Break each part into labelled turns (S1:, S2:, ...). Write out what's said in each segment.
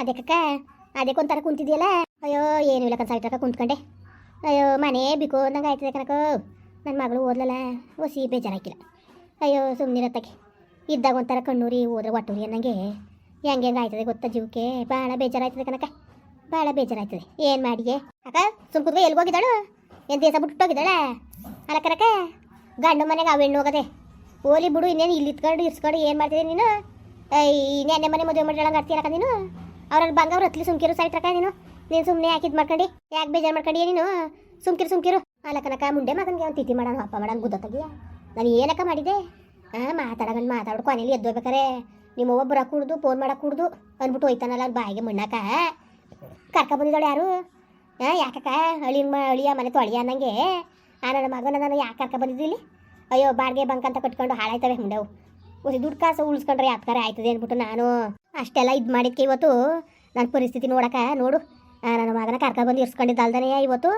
S1: ಅದಕ್ಕಕ್ಕ ಅದಕ್ಕೆ ಒಂಥರ ಕುಂತಿದ್ಯಲ್ಲ? ಅಯ್ಯೋ, ಏನು ಇಲ್ಲ ಕನ್ಸಾಯ್ತಕ್ಕ ಕುಂತ್ಕೊಂಡೆ. ಅಯ್ಯೋ, ಮನೆ ಬಿಕೋ ಅಂದಂಗೆ ಆಯ್ತದೆ ಕನಕ ನನ್ನ ಮಗಳು ಓದ್ಲಲ್ಲ, ಒಸಿ ಬೇಜಾರಾಕಿಲ್ಲ ಅಯ್ಯೋ ಸುಮ್ಮನಿರತ್ತಕ್ಕೆ ಇದ್ದಾಗ ಒಂಥರ ಕಣ್ಣೂರಿ, ಹೋದ್ರೆ ಒಟ್ಟೂರಿ ಅನ್ನಂಗೆ. ಹೆಂಗೆ ಹೆಂಗೆ ಆಯ್ತದೆ ಗೊತ್ತಾ ಜೀವಕ್ಕೆ? ಭಾಳ ಬೇಜಾರಾಯ್ತದೆ ಕನಕ ಭಾಳ ಬೇಜಾರಾಯ್ತದೆ. ಏನು ಮಾಡಿಗೆ ಅಕ್ಕ, ಸುಮ್ ಎಲ್ಲಿ ಹೋಗಿದ್ದಾಳು? ಏನು ದೇಶ ಬಿಟ್ಟು ಹೋಗಿದ್ದಾಳೆ ಅಲ್ಲ ಕನಕ ಗಂಡು ಮನೆಗೆ ಅವು ಹೆಣ್ಣು ಹೋಗದೆ. ಓಲಿ ಬಿಡು, ಇನ್ನೇನು ಇಲ್ಲಿ ಇತ್ಕೊಂಡು ಇರ್ಸ್ಕೊಂಡು ಏನು ಮಾಡ್ತಿದ್ದೆ ನೀನು? ಈ ನೆನ್ನೆ ಮನೆ ಮದುವೆ ಮಾಡಿಡಂಗೆ ಆಡ್ತೀರಕ್ಕ ನೀನು? ಅವ್ರ ಬಂದವ್ರು ಹತ್ಲಿ ಸುಮ್ಕಿರು. ಸಾಯ್ತ್ರಕ್ಕ ನೀನು. ನೀನು ಸುಮ್ಮನೆ ಯಾಕಿದ್ ಮಾಡ್ಕೊಂಡು? ಯಾಕೆ ಬೇಜಾರು ಮಾಡ್ಕೊಂಡು ನೀನು? ಸುಮ್ಕಿರು ಸುಮ್ಕಿರು. ಅಲ್ಲ ಕನಕ ಮುಂಡೆ ಮಗನಿಗೆ ಅವ್ನು ತಿಥಿ ಮಾಡೋಣ ಹಬ್ಬ ಮಾಡೋಣ, ಗುದ್ದ ನಾನು ಏನಕ್ಕ ಮಾಡಿದೆ? ಹಾಂ ಮಾತಾಡೋಣ ಮಾತಾಡು ಎದ್ದು ಹೋಗ್ಬೇಕಾರೆ. ನಿಮ್ಮ ಒಬ್ಬ ಕುಡ್ದು ಫೋನ್ ಮಾಡಕ್ಕೆ ಕುಡ್ದು ಅಂದ್ಬಿಟ್ಟು ಹೋಯ್ತಾನಲ್ಲ ಅವ್ನು ಬಾಯಿಗೆ ಮಣ್ಣಾಕ ಕರ್ಕ ಬಂದಿದ್ದಾಳೆ ಯಾರು? ಹಾಂ ಯಾಕಕ್ಕ? ಅಳಿನ ಮ ಅಳಿಯ ಮನೆ ತೊಳಿಯ ಅನ್ನಂಗೆ. ಆ, ನನ್ನ ಮಗನ ನಾನು ಯಾಕೆ ಕರ್ಕ ಬಂದಿದ್ದೀನಿ ಅಯ್ಯೋ, ಬಾಡಿಗೆ ಬಂಕ್ ಅಂತ ಕಟ್ಕೊಂಡು ಹಾಳಾಯ್ತವೆ ಮುಂಡೆವು ಒಂದು ದುಡ್ಡು ಕಾಸು ಉಳಿಸ್ಕೊಂಡ್ರೆ ಯಾತ್ಕಾರ ಆಯ್ತದೆ ಅಂದ್ಬಿಟ್ಟು ನಾನು ಅಷ್ಟೆಲ್ಲ ಇದು ಮಾಡಿದ್ಕೆ ಇವತ್ತು ನನ್ನ ಪರಿಸ್ಥಿತಿ ನೋಡಕ, ನೋಡು. ನನ್ನ ಮಗನ ಕರ್ಕ ಬಂದು ಇರ್ಸ್ಕೊಂಡಿದ್ದಲ್ದನೇ ಇವತ್ತು.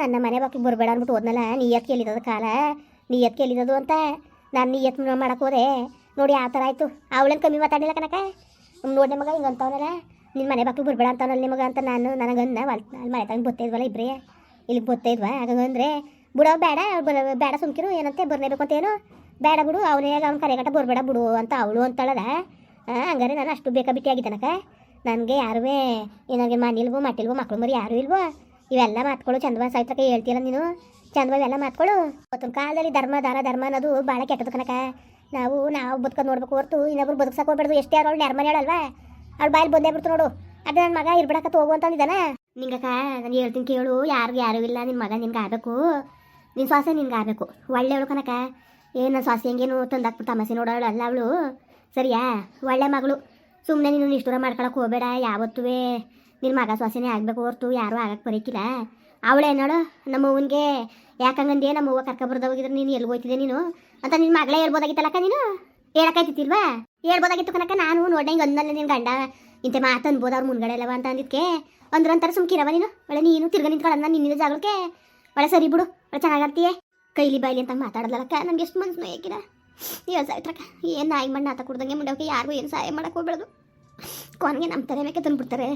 S1: ನನ್ನ ಮನೆ ಬಾಕಿ ಬರಬೇಡ ಅಂದ್ಬಿಟ್ಟು ಹೋದ್ನಲ್ಲ ನೀಯತ್ ಕೇಳಿದದ ಕಾಲ? ನೀಯತ್ ಕೇಳಿದದು ಅಂತ ನಾನು ನೀಯತ್ ಮಾಡಕ್ಕೆ ಹೋದೆ? ನೋಡಿ ಆ ಥರ ಆಯಿತು. ಅವಳೇನು ಕಮ್ಮಿ ಮಾತಾಡಿಲ್ಲ ಕನಕ ನೋಡಿ ಮಗ ಹಿಂಗೆ ಅಂತವನಲ್ಲ. ನಿನ್ನ ಮನೆ ಬಾಕಿ ಬರಬೇಡ ಅಂತವನಲ್ಲ ನಿಮಗ ಅಂತ ನಾನು ನನಗನ್ನ ಅಲ್ಲಿ ಮನೆ ತಂದು ಬತ್ತೇ ಇದ್ವಲ್ಲ ಇಬ್ಬರೇ ಇಲ್ಲಿಗೆ ಇದ್ವಾ? ಹಾಗಂದ್ರೆ ಬಿಡೋ ಬೇಡ ಬೇಡ ಸುಮ್ಕಿರು, ಏನಂತೆ ಬರಲೇಬೇಕು ಅಂತ ಏನು? ಬೇಡ ಬಿಡು ಅವನೇ ಅವ್ನು ಕರೆಗಟ್ಟ ಬರಬೇಡ ಬಿಡು ಅಂತ ಅವಳು ಅಂತಾಳಲ್ಲ ಆ, ಹಂಗಾರೆ ನಾನು ಅಷ್ಟು ಬೇಕಾ ಬಿಟ್ಟಿ ಆಗಿದ್ದನಕ ನನಗೆ ಯಾರೂ ಏನಾಗೆ ಮನಿಲ್ವೋ ಮಟ್ಟಿಲ್ವೋ ಮಕ್ಕಳು ಮರಿ ಯಾರೂ ಇಲ್ವೋ ಇವೆಲ್ಲ ಮಾತ್ಕೊಳ್ಳು ಚಂದವ ಸಾಯ್ತಕ ಹೇಳ್ತೀಯಲ್ಲ ನೀನು. ಚಂದವ ಇವೆಲ್ಲ ಮಾತ್ಕೊಳ್ಳು ಗೊತ್ತಿನ ಕಾಲದಲ್ಲಿ ಧರ್ಮ ದಾನ ಧರ್ಮ ಅನ್ನೋದು ಭಾಳ ಕೆಟ್ಟದ ಕನಕ ನಾವು ನಾವು ಬದುಕೋದು ನೋಡ್ಬೇಕು ಹೊರ್ತು ಇನ್ನೊಬ್ರು ಬದುಕ್ಸಕ್ಕೆ ಹೋಗ್ಬಾರ್ದು ಎಷ್ಟೇ ಅವ್ರು ನೆರ್ಮನೆ ಹೇಳಲ್ವಾ ಅವ್ಳು ಬಾಯಲ್ಲಿ ಬಂದೇ ಬಿಡ್ತು ನೋಡು. ಅದು ನನ್ನ ಮಗ ಇರ್ಬಿಡಕತ್ತ ಹೋಗು ಅಂತಂದಿದ್ದಾನ ನಿಂಗಕ್ಕ ನಾನು ಹೇಳ್ತೀನಿ ಕೇಳು ಯಾರಿಗೂ ಯಾರೂ ಇಲ್ಲ ನಿನ್ನ ಮಗ ನಿನ್ಗೆ ಆಗಬೇಕು. ನಿನ್ನ ಸ್ವಾಸ ನಿನ್ಗೆ ಆಗಬೇಕು. ಒಳ್ಳೆಯವಳು ಕನಕ ಏನು ಸ್ವಾಸೆ ಹೆಂಗೇನು ತಂದಾಕ್ಬಿಟ್ಟು ತಮಾಸೆ ನೋಡೋಳು, ಅಲ್ಲ ಅವಳು. ಸರಿಯಾ? ಒಳ್ಳೆ ಮಗಳು. ಸುಮ್ಮನೆ ನೀನು ನಿಷ್ಠೂರ ಮಾಡ್ಕೊಳಕ್ಕೆ ಹೋಗಬೇಡ ಯಾವತ್ತೂ ನಿನ್ನ ಮಗ ಸ್ವಾಸಿನೇ ಆಗಬೇಕು ಹೊರ್ತು ಯಾರೂ ಆಗಕ್ಕೆ ಬರೋಕ್ಕಿಲ್ಲ ಅವಳೇ ನೋಡು, ನಮ್ಮ ಅವ್ವನಿಗೆ ಯಾಕಂಗಂದೇ ನಮ್ಮ ಅವ್ವ ಕರ್ಕೊಬರ್ದ ಹೋಗಿದ್ರೆ ನೀನು ಎಲ್ಲಿ ಹೋಯ್ತಿದ್ದೆ ನೀನು? ಅಂತ ನಿನ್ನ ಮಗಳೇ ಹೇಳ್ಬೋದಾಗಿತ್ತಲ್ಲಕ್ಕ ನೀನು? ಹೇಳಕ್ಕಾಯ್ತಿತ್ತಿಲ್ವಾ? ಹೇಳ್ಬೋದಾಗಿತ್ತು ಕನಕ ನಾನು ನೋಡಂಗೆ ಒಂದಲ್ಲ ನಿನ್ನ ಗಂಡ ಇಂಥ ಮಾತು ಅನ್ಬೋದು ಅವ್ರ ಮುಂದ್ಗಡೆ ಅಲ್ಲವ ಅಂತ ಅಂದಿದ್ಕೆ. ಅಂದ್ರ ಅಂತಾರೆ ಸುಮ್ಕಿರವ ನೀನು? ಒಳ್ಳೆ ನೀನು ತಿರ್ಗ ನಿಂತ್ಕೊಳ್ಳ ನಿನ್ನ ಜಾಗಕ್ಕೆ. ಒಳ್ಳೆ ಸರಿ ಬಿಡು, ಒಳ್ಳೆ ಚೆನ್ನಾಗಾಡ್ತೀಯ ಕೈಲಿ ಬಾಯ್ಲಿ ಅಂತ ಮಾತಾಡೋದಲ್ಲಕ್ಕ ನನಗೆ ಎಷ್ಟು ಮನ್ಸು ನೋಯಕ್ಕಿಲ್ಲ ಹೇಳ್ತಾ ಇತ್ರಕ್ಕ ಏನು ನಾಯಿ ಮಣ್ಣು ಆತ ಕುಡ್ದಂಗೆ ಮುಂಡೋಕೆ ಯಾರಿಗೂ ಏನು ಸಹಾಯ ಮಾಡಕ್ಕೆ ಹೋಗ್ಬಾರ್ದು. ಕೊನೆಗೆ ನಮ್ಮ ತಲೆ ಮೇಲೆ ತಂದುಬಿಡ್ತಾರೆ.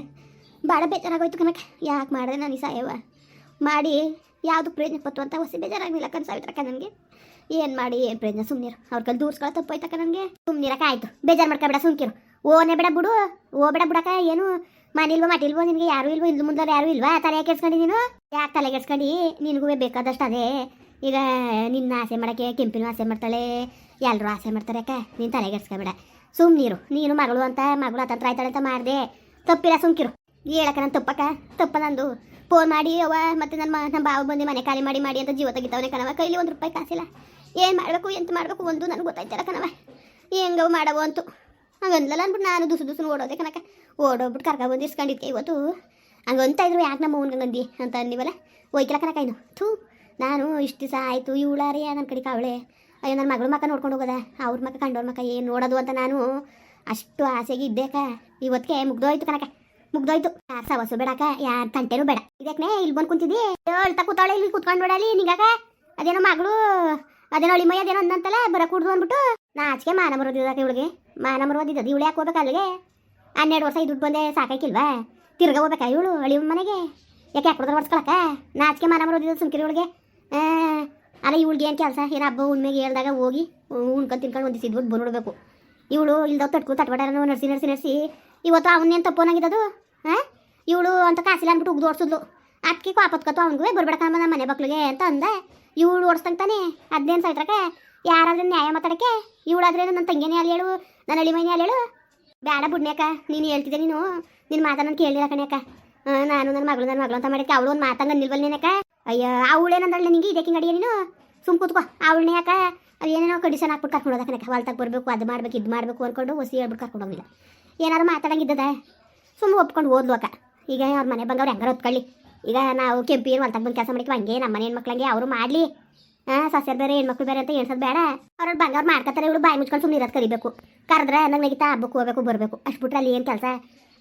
S1: ಭಾಳ ಬೇಜಾರಾಗೋಯ್ತು ಕನಕ ಯಾಕೆ ಮಾಡಿದೆ ನಾನು ಈ ಸಹಾಯವ ಮಾಡಿ ಯಾವುದು ಪ್ರಯೋಜನ ಪತ್ತು ಅಂತ ಹೊಸ ಬೇಜಾರಾಗಲಿಲ್ಲ ಕನ್ ಸಾವಿತ್ರಕ್ಕ ನನಗೆ. ಏನು ಮಾಡಿ, ಏನು ಪ್ರಯೋಜನ? ಸುಮ್ಮನಿರು ಅವ್ರ ಕಲ್ ದೂರ್ಸ್ಕೊಳ್ಳೋ ತಪ್ಪೋಯ್ತಕ್ಕ ನನಗೆ. ಸುಮ್ಮನಿರಕ್ಕ ಆಯಿತು. ಬೇಜಾರು ಮಾಡ್ಕೊಬೇಡ, ಸುಮ್ಕಿರು. ಓನೇ ಬೇಡ ಬಿಡು. ಓ ಬೇಡ ಬಿಡಕ್ಕ, ಏನು? ಮನಿಲ್ವೋ ಮಟಿಲ್ವೋ ನಿನಗೆ ಯಾರು ಇಲ್ವೋ ಇಲ್ಲಿ ಮುಂದೆ ಯಾರು ಇಲ್ವಾ? ತಲೆ ಕೆಡ್ಸ್ಕೊಂಡು ನೀನು? ಯಾಕೆ ತಲೆ ಕೆಡ್ಸ್ಕೊಂಡು? ನಿನಗೂ ಬೇಕಾದಷ್ಟು ಅದೇ. ಈಗ ನಿನ್ನ ಆಸೆ ಮಾಡೋಕ್ಕೆ ಕೆಂಪಿನ ಆಸೆ ಮಾಡ್ತಾಳೆ ಎಲ್ಲರೂ ಆಸೆ ಮಾಡ್ತಾರೆ ಅಕ್ಕ? ನೀನು ತಲೆ ಕೆಡ್ಸ್ಕೊಬೇಡ ಸುಮ್ಮನಿರು ನೀನು ಮಗಳು ಅಂತ, ಮಗಳು ಅತಂತ್ರ ಆಯ್ತಾಳೆ ಅಂತ ಮಾಡಿದೆ. ತಪ್ಪಿಲ್ಲ, ಸುಮ್ಕಿರು. ಹೇಳಕ್ಕ ನಾನು ತಪ್ಪಕ್ಕ? ತಪ್ಪ ನಂದು. ಫೋನ್ ಮಾಡಿ ಅವ ಮತ್ತೆ ನನ್ನ ನಮ್ಮ ಬಾವು ಬಂದು ಮನೆ ಖಾಲಿ ಮಾಡಿ ಮಾಡಿ ಅಂತ ಜೀವ ತೆಗಿತಾವನೆ ಕಣವ ಕೈಲಿ ಒಂದು ರೂಪಾಯಿ ಕಾಸಿಲ್ಲ. ಏನು ಮಾಡಬೇಕು, ಎಂತ ಮಾಡಬೇಕು ಒಂದು ನನಗೆ ಗೊತ್ತಾಯ್ತಾರ ಕಣವ ಹೆಂಗವು ಮಾಡವು ಅಂತು. ಹಂಗಂದಲ್ಲ ಅಂದ್ಬಿಟ್ಟು ನಾನು ದುಸು ದುಸು ಓಡೋದೆ ಕನಕ ಓಡೋಗ್ಬಿಟ್ಟು ಕರ್ಕ ಬಂದು ಇಸ್ಕೊಂಡಿದ್ಕೆ ಇವತ್ತು. ಹಂಗಂತ ಇದ್ರು ಯಾಕೆ ನಮ್ಮ ಅವ್ನ ಗಂದಿ ಅಂತ ಅಂದಿವಲ್ಲ? ಒಯ್ಕಿಲ್ಲ ಕಣಕ ಇನ್ನು. ಥೂ. ನಾನು ಇಷ್ಟು ದಿವಸ ಆಯಿತು ನನ್ನ ಕಡೆ ಅವಳೆ. ಅಯ್ಯೋ ನನ್ನ ಮಗಳು ಮಕ್ಕ ನೋಡ್ಕೊಂಡು ಹೋಗೋದ? ಅವ್ರ ಮಕ್ಕ ಕಂಡವ್ರ ಮಕ್ಕ ಏನು ನೋಡೋದು ಅಂತ ನಾನು ಅಷ್ಟು ಆಸೆಗೆ ಇದ್ದೇಕ. ಇವತ್ತಿಗೆ ಮುಗ್ದೋಯ್ತು ಕನಕ ಮುಗ್ದೋಯ್ತು. ಯಾರು ಸವಸು ಬೇಡಕ ಯಾರ ತಂಟೇನು ಬೇಡ. ಇದಕ್ಕೆ ಇಲ್ಲಿ ಬಂದು ಕುಂತಿದ್ದಿ? ಹೇಳ್ತಾ ಕೂತಾಳೆ ಇಲ್ಲಿ ಕುತ್ಕೊಂಡು ನೋಡಲಿ ನಿಂಗಾಕ. ಅದೇನೋ ಮಗಳು, ಅದೇನೋ ಅಳಿಮಯ್ಯ, ಅದೇನೋ ಅಂದಂತಲ್ಲ ಬರ ಕುಡ್ದು ಅಂದ್ಬಿಟ್ಟು. ನಾಚಿಕೆ ಮಾನ ಮರೋದಿದ್ದಾಗ ಇವಳಿಗೆ. ಮಾನ ಬರೋದಿದ್ದದು ಇವಳು ಯಾಕೆ ಹೋಗ್ಬೇಕು ಅಲ್ಲಿಗೆ? ಹನ್ನೆರಡು ವರ್ಷ ದುಡ್ಡು ಬಂದೆ ಸಾಕಾಕಿಲ್ವಾ ತಿರ್ಗ ಹೋಗ್ಬೇಕಾ ಇವಳು ಅಳಿ ಮನೆಗೆ? ಯಾಕೆ ಯಾಕೆ ಹೊಡ್ಸ್ಕೊಳಕ ನಾಚಿಕೆ ಮಾನ ಮರೋದಿದ್ದು ಸುಮ್ಕಿರಿ ಇವಳಿಗೆ. ಅಲ್ಲ, ಇವಳಿಗೆ ಏನು ಕೆಲಸ? ಏನು ಹಬ್ಬ ಉಣ್ಮೆಗೆ ಹೇಳಿದಾಗ ಹೋಗಿ, ಉಣ್ಕೊಂಡು ತಿನ್ಕೊಂಡು ಒಂದು ಸಿದ್ಬಿಟ್ಟು ಬಂದ್ಬಿಡ್ಬೇಕು ಇವಳು ಇಲ್ದ ತಟ್ಕು ತಟ್ಬಾಡಾರನು ನರ್ಸಿ ನರ್ಸಿ ನರ್ಸಿ ಇವತ್ತು ಅವನೇನು ತಪ್ಪೋನಾಗಿದ್ದದು ಹಾಂ ಇವಳು ಅಂತ ಕಾಸಿಲ್ಲ ಅಂದ್ಬಿಟ್ಟು ಉಗ್ದು ಓಡಿಸಿದ್ಲು. ಅಕ್ಕಿ ಕಾಪತ್ಕತ್ತು ಅವನಿಗೆ ಬರ್ಬೇಡಕಮ್ಮ ನಮ್ಮ ಮನೆ ಮಕ್ಳಿಗೆ ಅಂತ ಅಂದೆ. ಇವಳು ಓಡಿಸ್ದಂಗೆ ತಾನೆ ಅದೇನು ಸಾಯ್ತ್ರಕ ಯಾರಾದ್ರೂ ನ್ಯಾಯ ಮಾತಾಡಕ್ಕೆ? ಇವಳಾದ್ರೆ ನನ್ನ ತಂಗಿನೇ ಅಲ್ಲಿ ಹೇಳು ನನ್ನ ಅಳಿ ಮೈನೇ ಅಲ್ಲಿ ಹೇಳು. ಬೇಡ ಬುಡ್ನ್ಯಾಕ ನೀನು ಹೇಳ್ತಿದ್ದೆ ನೀನು. ನಿನ್ನ ಮಾತ ನಾನು ಕೇಳಿಲ್ಲ ಕಣ್ಯಾಕ ನಾನು ನನ್ನ ಮಗಳು ನನ್ನ ಮಗಳು ಅಂತ ಮಾಡಕ್ಕೆ ಅವಳು ಒಂದು ಮಾತಂಗ ನಿಲ್ವಲ್ ನೀನಕ್ಕ ಅಯ್ಯ, ಅವಳೇನಂದಳ ನಿಂಗೆ ಇದಕ್ಕೆ ಅಡಿಗೆ ನೀನು? ಸುಮ್ ಕೂತ್ಕೋ. ಅವಳನ್ನ ಯಾಕ ಏನೇನೋ ಕಂಡೀಷನ್ ಹಾಕ್ಬಿಟ್ಟು ಕರ್ಕೊಂಡು ಹೋದ ಕಣಕ್ಕ ಹೊಲ್ತಾಗ ಬರಬೇಕು, ಅದು ಮಾಡಬೇಕು, ಇದು ಮಾಡಬೇಕು ಅಂದ್ಕೊಂಡು ಹೊಸಿ ಹೇಳ್ಬಿಟ್ಟು ಕರ್ಕೊಂಡು ಹೋಗಿಲ್ಲ ಏನಾದ್ರು ಮಾತಾಡಂಗಿದ್ದದ? ಸುಮ್ಮನೆ ಒಪ್ಕೊಂಡು ಓದ್ಲು ಅಕ್ಕ. ಈಗ ಅವ್ರ ಮನೆ ಬಂಗವ್ರು ಹೆಂಗಾರ ಹೊತ್ಕೊಳ್ಳಿ. ಈಗ ನಾವು ಕೆಂಪೀರು ಹೊಲ್ತಾಗ ಬಂದು ಕೆಲಸ ಮಾಡಿಕ್ಕೆ ಹಂಗೆ ನಮ್ಮ ಮನೆ ಹೆಣ್ಮಕ್ಳಂಗೆ ಅವರು ಮಾಡಲಿ. ಹಾಂ ಸಸ್ಯರ್ ಬೇರೆ, ಹೆಣ್ಮಕ್ಳು ಬೇರೆ ಅಂತ ಎಣ್ಸೋದು ಬೇಡ. ಅವ್ರು ಬಂಗಾರ ಮಾಡ್ಕೊತಾರೆ ಇವಳು ಬಾಯಿ ಮುಚ್ಕೊಂಡು ಸುಮ್ಮನೆ ಇರೋದು ಕರಿಬೇಕು. ಕರೆದ್ರೆ ನಂಗೆ ನಗಿತಾ ಹಬ್ಬಕ್ಕೆ ಹೋಗಬೇಕು, ಬರಬೇಕು. ಅಷ್ಟು ಬಿಟ್ರೆ ಅಲ್ಲಿ ಏನು ಕೆಲಸ?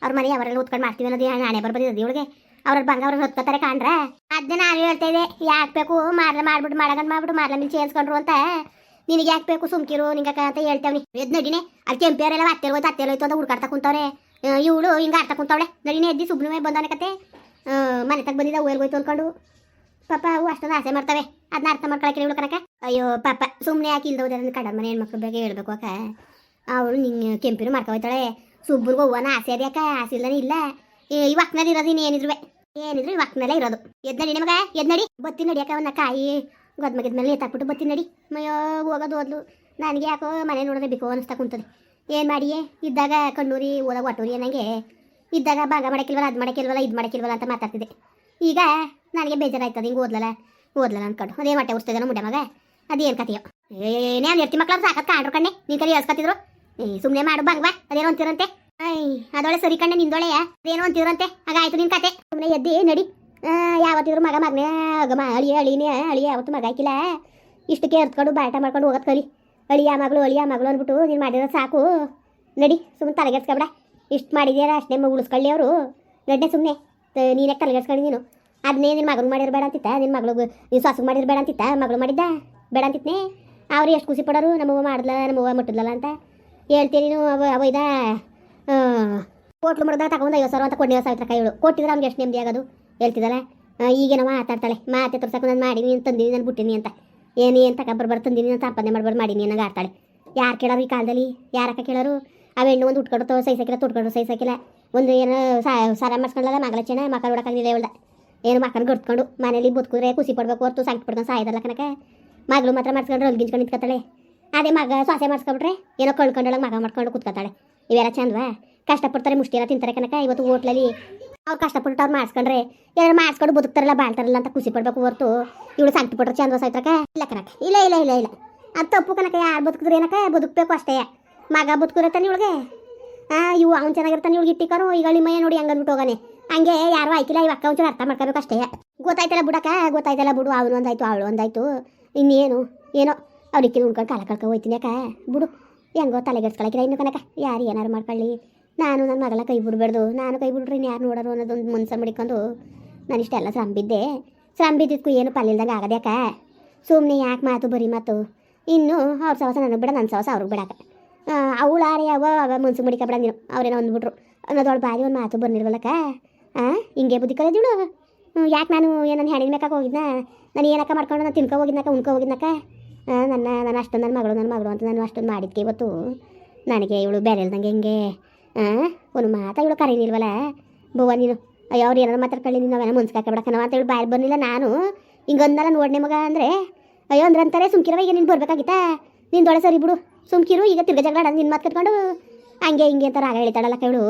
S1: ಅವ್ರ ಮನೆ ಅವರೆಲ್ಲ ಉತ್ಕೊಂಡು ಮಾಡ್ತೀವಿ ಅನ್ನೋದು ಏನು ಬರ್ಬೋದು ಇವಳಿಗೆ? ಅವ್ರ ಬಂಗ ಅವ್ರನ್ನ ಹೊತ್ಕೋತಾರೆ ಕಾಣ್ರೆ. ಅದನ್ನ ನಾನು ಹೇಳ್ತಾ ಇದ್ದೆ, ಯಾಕೆ ಬೇಕು? ಮಾರ್ಲ ಮಾಡ್ಬಿಟ್ಟು ಮಾಡಗಂಡ್ ಮಾಡ್ಬಿಟ್ಟು ಮಾರ್ಲ ಮೇಲೆ ಚೇರ್ಸ್ಕೊಂಡ್ರು ಅಂತ. ನಿನಗೆ ಯಾಕೆ ಬೇಕು ಸುಮ್ಕಿರು, ನಿಂಗಕ್ಕ ಅಂತ ಹೇಳ್ತೇವ್ನಿ ಎದ್ ನಡಿನೇ ಅಲ್ಲಿ ಕೆಂಪಿಯವರೆಲ್ಲ ಅತ್ತೆಲ್ ಹೋಯ್ತು ಅತ್ತೆಲ್ ಹೋಯ್ತು ಅಂತ ಹುಡ್ಕಾಡ್ತಾ ಕುಂತವ್ರೆ. ಇವಳು ಹಿಂಗೆ ಆಡ್ತಾ ಕುಂತವಳೆ. ನಡಿನೇ, ಎದ್ದಿ ಸುಬ್ನವೇ ಬಂದಾನೆ ಕತೆ. ಮನೆ ತಗ ಬಂದಿದ್ದ ಹೋಯ್ತು ಅಂದ್ಕೊಂಡು ಪಾಪ ಅವು ಅಷ್ಟೊಂದು ಆಸೆ ಮಾಡ್ತವೆ. ಅದನ್ನ ಅರ್ಥ ಮಾಡ್ಕೊಳಕ್ಕೆ ಇವಳು ಕನಕ ಅಯ್ಯೋ, ಪಾಪ ಸುಮ್ಮನೆ ಯಾಕೆ ಇಲ್ದೋದ್ರೆ ಕಡ ಮನೆ ಹೆಣ್ಮಕ್ಳು ಬಗ್ಗೆ ಹೇಳ್ಬೇಕು ಅಕ್ಕ. ಅವಳು ನಿಂಗೆ ಕೆಂಪಿರು ಮಾಡ್ಕೊಯ್ತಾಳೆ ಸುಬ್ಬರ್ಗೂ ಹೂವನ ಆಸೆ ಅದ್ಯಾಕ ಆಸೆ ಇಲ್ಲನೇ ಇಲ್ಲ. ಈ ವಕ್ನಲ್ಲಿ ಇರೋದು ಇನ್ನು ಏನಿದ್ರು ಏನಿದ್ರು ಇವಾಗ ವಕ್ನಲ್ಲೇ ಇರೋದು. ಎದ್ ನಡಿ ನಿಮಗ, ಎದ್ ನಡಿ. ಬತ್ತಿ ನಡಿಯಕ್ಕ ಅವನ್ನ ಕಾಯಿ. ಗೊದ್ಮಗಿದ ಮೇಲೆ ಎತ್ತಾಕ್ಬಿಟ್ಟು ಬತ್ತಿ ನಡಿ. ಮಯ್ಯೋ ಹೋಗೋದು ಓದ್ಲು ನನಗೆ ಯಾಕೋ ಮನೆ ನೋಡಿದ್ರೆ ಬಿಕೋ ಅನಿಸ್ತಾ ಕುಂತದೆ. ಏನು ಮಾಡಿಯೇ? ಇದ್ದಾಗ ಕಣ್ಣೂರಿ, ಓದಾಗ ಒಟ್ಟೂರಿ ನನಗೆ ಇದ್ದಾಗ ಭಾಗ ಮಾಡಕ್ಕಿಲ್ವಲ್ಲ, ಅದು ಮಾಡಕ್ಕಿಲ್ವಲ್ಲ, ಇದು ಮಾಡಕ್ಕಿಲ್ವಲ್ಲ ಅಂತ ಮಾತಾಡ್ತಿದ್ದೆ. ಈಗ ನನಗೆ ಬೇಜಾರಾಯ್ತದೆ, ಹಿಂಗೆ ಓದ್ಲಲ್ಲ ಓದ್ಲಲ್ಲ ಅನ್ಕೊಂಡು. ಅದೇ ಹೊಟ್ಟೆ ಉರ್ಸ್ತಿದ್ದಾನ ಮುಂಡೆ ಮಗ? ಅದೇನು ಕತೆಯೋ ಏನೇ ಎರ್ತಿ ಮಕ್ಳು, ಸಾಕತ್ ಕಾಣ್ರು ಕಣ್ಣೆ. ನೀನ್ ಕರಿ ಏ ಸುಮ್ಮನೆ ಮಾಡು ಬಂಗ್ವಾ ಅದೇನೋ ಅಂತಿರಂತೆ? ಐ ಅದೊಳೆ ಸರಿ ಕಣ್ಣೆ ನಿಂದೊಳೆಯ ಏನೋ ಅಂತಿದ್ರಂತೆ. ಹಾಗಾಯ್ತು ನಿನ್ ಕತೆ. ಸುಮ್ಮನೆ ಎದ್ದಿ ನಡಿ. ಯಾವತ್ತಿದ್ರು ಮಗ ಮಗನೇ ಗಮ ಅಳಿ ಅಳಿನೇ ಅಳಿ ಯಾವತ್ತು ಮಗ ಹಾಕಿಲ್ಲ. ಇಷ್ಟಕ್ಕೆ ಎರ್ತ್ಕೊಂಡು ಬಾಟ ಮಾಡ್ಕೊಂಡು ಹೋಗೋದು ಕಲಿ ಅಳಿಯ ಮಗಳು ಅಳಿಯ ಮಗಳು ಅಂದ್ಬಿಟ್ಟು ನೀನು ಮಾಡಿದ್ರೆ ಸಾಕು. ನಡಿ ಸುಮ್ಮನೆ ತಲೆಗೆಡ್ಸ್ಕೊಬೇಡ ಇಷ್ಟು ಮಾಡಿದ್ಯಾರ ಅಷ್ಟೇ ಉಳಿಸ್ಕೊಳ್ಳಿ ಅವರು. ನಡ್ನೆ ಸುಮ್ಮನೆ ನೀನೇ ತಲೆಗೆಡ್ಸ್ಕೊಂಡು ನೀನು. ಅದನ್ನೇ ನಿನ್ನ ಮಗನ ಮಾಡಿರ್ಬೇಡ ಅಂತಿತ್ತ? ನಿನ್ನ ಮಗಳಿಗೆ ನೀನು ಸೊಸಗೆ ಮಾಡಿರ್ಬೇಡ ಅಂತಿತ್ತ? ಮಗಳು ಮಾಡಿದ್ದ? ಬೇಡ ಅಂತಿತ್ನೇ? ಅವ್ರು ಎಷ್ಟು ಖುಷಿ ಪಡೋರು? ನಮ್ಮವ್ವ ಮಾಡ್ಲಾ ನಮ್ಮವ್ವ ಮುಟ್ಟಿದ್ಲಲ್ಲ ಅಂತ ಹೇಳ್ತೀನಿ ನೀನು? ಅವ ಅವೈದ ಹೋಟ್ಲು ಮಾಡಿದಾಗ ತಗೊಂಡು ಐವತ್ತು ಸಾವಿರ ಅಂತ ಕೊಡ್ನಿ ಸಾವಿರ ಕೈಗಳು ಕೊಟ್ಟಿದ್ರೆ ಅವ್ನಿಗೆ ಎಷ್ಟು ನೆಮ್ಮದಿ ಆಗೋದು? ಹೇಳ್ತಿದ್ದಾಳೆ. ಈಗೇನೋ ಮಾತಾಡ್ತಾಳೆ. ಮಾತೆ ತೋರ್ಸಕ್ಕೆ ನಾನು ಮಾಡಿ, ನೀನು ತಂದಿನಿ, ನಾನು ಬಿಟ್ಟಿನಿ ಅಂತ. ಏನು ಏನು ತಗೊಬರ್ಬಾರ್ದು ತಂದೀನಿ, ನಾನು ಸಂಪಾದನೆ ಮಾಡ್ಬಾರ್ದು ಮಾಡೀನಿ ಅನ್ನಂಗೆ ಆಡ್ತಾಳೆ. ಯಾರು ಕೇಳೋರು ಈ ಕಾಲದಲ್ಲಿ? ಯಾರಕ್ಕ ಕೇಳೋರು? ಅವ ಹೆಣ್ಣು ಒಂದು ಉಟ್ಕೊಂಡು ಸೈಸಾಕಿಲ್ಲ ತುಟ್ಕೊಂಡು ಸೈಸಾಕಿಲ್ಲ ಒಂದು ಏನೋ ಸಾರ ಮಾಡ್ಸ್ಕೊಂಡಲ್ಲ ಮಗಳ ಚೆನ್ನ, ಮಕ್ಕಳು ಹುಡಕಾಗಿಲ್ಲ ಇವಳ್ದ. ಏನು ಮಕ್ಕಳು ಗಡ್ಕೊಂಡು ಮನೇಲಿ ಬದುಕಿದ್ರೆ ಖುಷಿ ಪಡ್ಬೇಕು ಹೊರ್ತು ಸಂಕಟ ಪಡ್ಕೊಂಡು ಸಾಯ್ದಲ್ಲ ಕನಕ ಮಗಳು ಮಾತ್ರ ಮಾಡ್ಸ್ಕೊಂಡ್ರೆ ಅಲ್ಗಿಂಚ್ಕೊಂಡು ನಿಂತ್ಕೊತಾಳೆ. ಅದೇ ಮಗ ಸೊಸೆ ಮಾಡಿಸ್ಕೊಂಡ್ರೆ ಏನೋ ಕಳ್ಕೊಂಡೊಳಗೆ ಮಗ ಮಾಡ್ಕೊಂಡು ಕೂತ್ಕೊತಾಳೆ. ಇವೆಲ್ಲ ಚಂದವಾ? ಕಷ್ಟಪಡ್ತಾರೆ ಮುಷ್ಟಿ ಎಲ್ಲ ತಿಂತಾರೆ ಕನಕ ಇವತ್ತು ಹೋಟ್ಲಲ್ಲಿ. ಅವ್ರು ಕಷ್ಟಪಟ್ಟು ಅವ್ರು ಮಾಡಿಸ್ಕೊಂಡ್ರೆ ಏನಾರು ಮಾಡಿಸ್ಕೊಂಡು ಬದುಕ್ತಾರಲ್ಲ, ಬಾಳ್ತಾರಲ್ಲ ಅಂತ ಖುಷಿ ಪಡ್ಬೇಕು ಹೊರ್ತು. ಇವಳು ಸಂಕಟ ಪಟ್ರೆ ಚಂದ ಸಾಯ್ತ್ರಕ ಇಲ್ಲ ಕನಕ ಇಲ್ಲ ಇಲ್ಲ ಇಲ್ಲ ಇಲ್ಲ. ಅದು ತಪ್ಪು ಕನಕ ಯಾರು ಬದುಕಿದ್ರೆ ಏನಕ ಬದುಕಬೇಕು ಅಷ್ಟೇ. ಮಗ ಬದುಕಿರತ್ತಾನೆ ಇವಳಿಗೆ? ಆ ಇವು ಅವ್ನು ಚೆನ್ನಾಗಿರ್ತಾನೆ, ಇವಳಿಗೆ ಇಟ್ಟಿಕಾರು ಈಗ ಮೈಯ ನೋಡಿ ಹಂಗಂದ್ಬಿಟ್ಟು ಹೋಗಾನೆ. ಹಂಗೆ ಯಾರು ಆಯ್ಕಿಲ್ಲ ಅಕ್ಕ ಒಂಚೂರು ಅರ್ಥ ಮಾಡ್ಕೋಬೇಕು ಅಷ್ಟೇ. ಗೊತ್ತಾಯ್ತಲ್ಲ ಬಿಡಕ್ಕ, ಗೊತ್ತಾಯ್ತಲ್ಲ ಬಿಡು. ಅವನು ಒಂದಾಯ್ತು, ಅವಳು ಒಂದಾಯ್ತು. ಇನ್ನೇನು, ಏನೋ. ಅವ್ರಿಗೆ ಉಳ್ಕೊಂಡು ಕಾಲ ಕಳ್ಕೊ ಹೋಯ್ತೀನಿ ಯಾಕ ಬಿಡು. ಹೆಂಗೋ ತಲೆಗೆಡ್ಸ್ಕೊಳಕಿಲ್ಲ ಇನ್ನು ಕನಕ ಯಾರು ಏನಾರು ಮಾಡ್ಕೊಳ್ಳಿ. ನಾನು ನನ್ನ ಮಗಳ ಕೈ ಬಿಡ್ಬಾರ್ದು. ನಾನು ಕೈ ಬಿಡ್ರಿ ಯಾರು ನೋಡೋರು ಅನ್ನೋದೊಂದು ಮನ್ಸ ಮಡಿಕೊಂಡು ನಾನು ಇಷ್ಟೆಲ್ಲ ಸಂಬಿದ್ದೆ ಬಿದ್ದೆ ಶ್ರಮ ಬಿದ್ದಿದ್ಕು ಏನು ಪಲ್ಲಿಲ್ದಂಗೆ ಆಗದ್ಯಾಕ ಸುಮ್ಮನೆ ಯಾಕೆ ಮಾತು ಬರೀ ಮಾತು? ಇನ್ನು ಅವ್ರ ಸವಸ ನನಗೆ ಬಿಡ ನನ್ನ ಸವಸ ಅವ್ರಿಗೆ ಬಿಡಾಕ ಆರೇ ಅವ ಅವ ಮನ್ಸು ಮಡಿಕಬೇಡ ನೀನು. ಅವ್ರೇನೋ ಅಂದ್ಬಿಟ್ರು. ಅನ್ನೋದೊಳ ಬಾರಿ ಒಂದು ಮಾತು ಬಂದಿರ್ವಲ್ಲಕ್ಕ ಹಾಂ ಹಿಂಗೆ ಬುದ್ಧಿ ಕಲಿದಿಳು ಯಾಕೆ ನಾನು ಏನು ನನ್ನ ಹೆಣ್ಣಿನ ಬೇಕಾಗ ಹೋಗಿದ್ನ? ನಾನು ಏನಕ್ಕ ಮಾಡ್ಕೊಂಡು? ನಾನು ತಿನ್ಕೊ ಹೋಗಿದ್ನಕ್ಕ, ಉಣ್ಕೊ ಹೋಗಿದ್ನಕ್ಕ? ನನ್ನ ನಾನು ಅಷ್ಟೊಂದು, ನನ್ನ ಮಗಳು ನನ್ನ ಮಗಳು ಅಂತ ನಾನು ಅಷ್ಟೊಂದು ಮಾಡಿದ್ಕೆ ಇವತ್ತು. ನನಗೆ ಇವಳು ಬೇರೆ ಇಲ್ದಂಗೆ ಹೆಂಗೆ ಒಂದು ಮಾತಾ ಇವಳು ಕರೀಲಿಲ್ವಲ್ಲ? ಬವ್ವ ನೀನು, ಅಯ್ಯೋ, ಅವ್ರು ಏನಾರು ಮಾತಾಡ್ಕೊಳ್ಳಿ ನೀನು ಅವೇನೋ ಮುನ್ಸ್ಕಾಕಬೇಡಕ್ಕನವ ಅಂತ ಹೇಳಿ ಬಾಯ್ ಬಂದಿಲ್ಲ ನಾನು. ಹಿಂಗೊಂದಲ್ಲ ನೋಡ್ನೆ ಮಗ ಅಂದರೆ, ಅಯ್ಯೋ, ಅಂದ್ರೆ ಅಂತಾರೆ ಸುಮ್ಕಿರವ ಈಗ ನೀನು ಬರ್ಬೇಕಾಗಿತ್ತಾ? ನೀನು ದೊಡ್ಡ ಸರಿ ಬಿಡು, ಸುಮ್ಕಿರು, ಈಗ ತಿರ್ಗ ಜಗಳ ನಿನ್ನ ಮಾತು ಕಟ್ಕೊಂಡು. ಹಂಗೆ ಹಿಂಗೆ ಅಂತ ರಾಗ ಹೇಳ್ತಾಳಲ್ಲ ಕೇಳು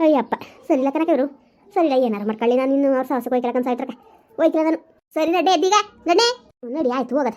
S1: ಅಯ್ಯಪ್ಪ ಸರಿ ಇಲ್ಲ ಕನಕ ಇವರು. ಸರಿಲ್ಲ ಏನಾರು ಮಾಡ್ಕೊಳ್ಳಿ, ನಾನು ನಿನ್ನ ಅವ್ರ ಸಾಹಸಕ್ಕೆ ಹೋಯ್ಕಲಕ್ಕ ಸಾಯ್ತ್ರಕ ಹೋಯ್ತಿಲ್ಲ ನಾನು. ಸರಿ ನಡ್ಡೆ ಎದ್ದೀಗ ನಡ್ಡೆ ನಡಿ, ಆಯ್ತು, ಹೋಗದ.